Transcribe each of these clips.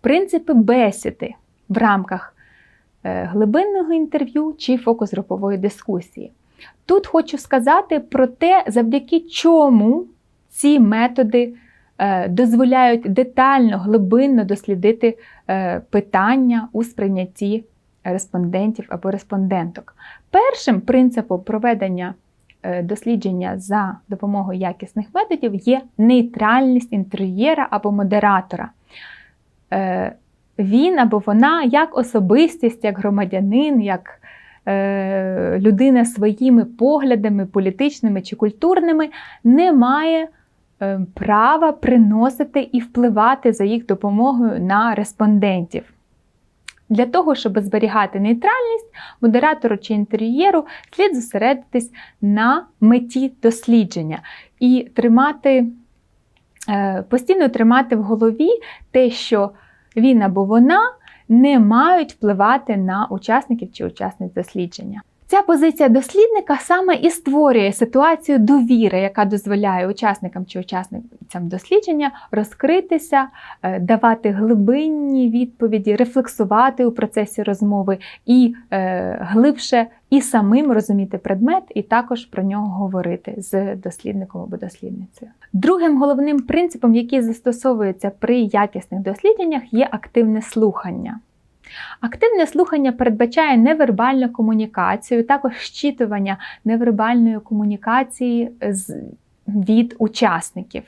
принципи бесіди в рамках е, глибинного інтерв'ю чи фокус-групової дискусії. Тут хочу сказати про те, завдяки чому ці методи е, дозволяють детально, глибинно дослідити е, питання у сприйнятті респондентів або респонденток. Першим принципом проведення дослідження за допомогою якісних методів є нейтральність інтер'єра або модератора. Е, Він або вона як особистість, як громадянин, як е, людина своїми поглядами, політичними чи культурними, не має е, права приносити і впливати за їх допомогою на респондентів. Для того, щоб зберігати нейтральність, модератору чи інтер'єру слід зосередитись на меті дослідження і тримати, постійно тримати в голові те, що він або вона не мають впливати на учасників чи учасниць дослідження. Ця позиція дослідника саме і створює ситуацію довіри, яка дозволяє учасникам чи учасницям дослідження розкритися, е, давати глибинні відповіді, рефлексувати у процесі розмови і е, глибше і самим розуміти предмет, і також про нього говорити з дослідником або дослідницею. Другим головним принципом, який застосовується при якісних дослідженнях, є активне слухання. Активне слухання передбачає невербальну комунікацію, також щитування невербальної комунікації від учасників.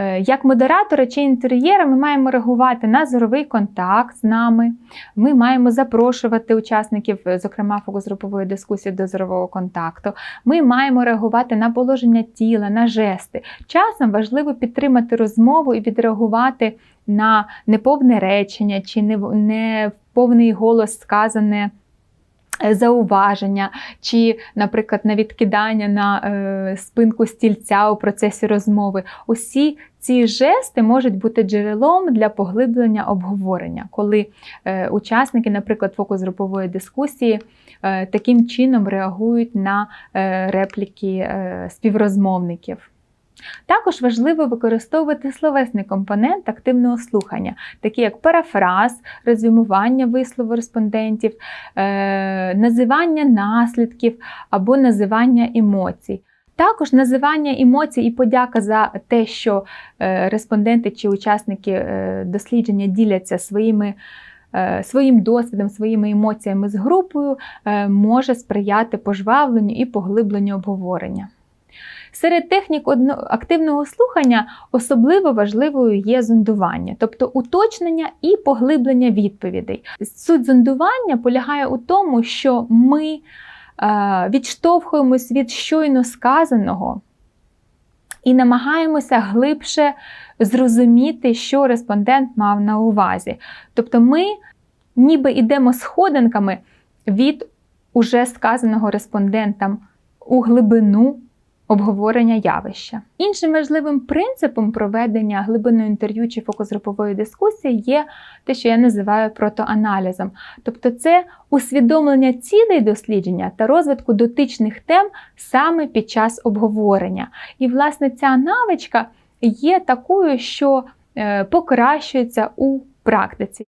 Е, Як модератори чи інтер'єра ми маємо реагувати на зоровий контакт з нами. Ми маємо запрошувати учасників, е, зокрема фокус-групової дискусії до зорового контакту. Ми маємо реагувати на положення тіла, на жести. Часом важливо підтримати розмову і відреагувати на неповне речення чи не- неповний голос сказане. Е, Зауваження, чи, наприклад, на відкидання на е, спинку стільця у процесі розмови. Усі ці жести можуть бути джерелом для поглиблення обговорення, коли е, учасники, наприклад, фокус-групової дискусії, е, таким чином реагують на е, репліки е, співрозмовників. Також важливо використовувати словесний компонент активного слухання, такі як парафраз, резюмування вислову респондентів, е, називання наслідків або називання емоцій. Також називання емоцій і подяка за те, що е, респонденти чи учасники е, дослідження діляться своїми. Своїм досвідом, своїми емоціями з групою може сприяти пожвавленню і поглибленню обговорення. Серед технік активного слухання особливо важливою є зондування, тобто уточнення і поглиблення відповідей. Суть зондування полягає у тому, що ми е, відштовхуємось від щойно сказаного і намагаємося глибше зрозуміти, що респондент мав на увазі. Тобто ми ніби йдемо сходинками від уже сказаного респондентам у глибину обговорення явища. Іншим важливим принципом проведення глибинного інтерв'ю чи фокус-групової дискусії є те, що я називаю протоаналізом. Тобто це усвідомлення цілей дослідження та розвитку дотичних тем саме під час обговорення. І, власне, ця навичка є такою, що е, покращується у практиці.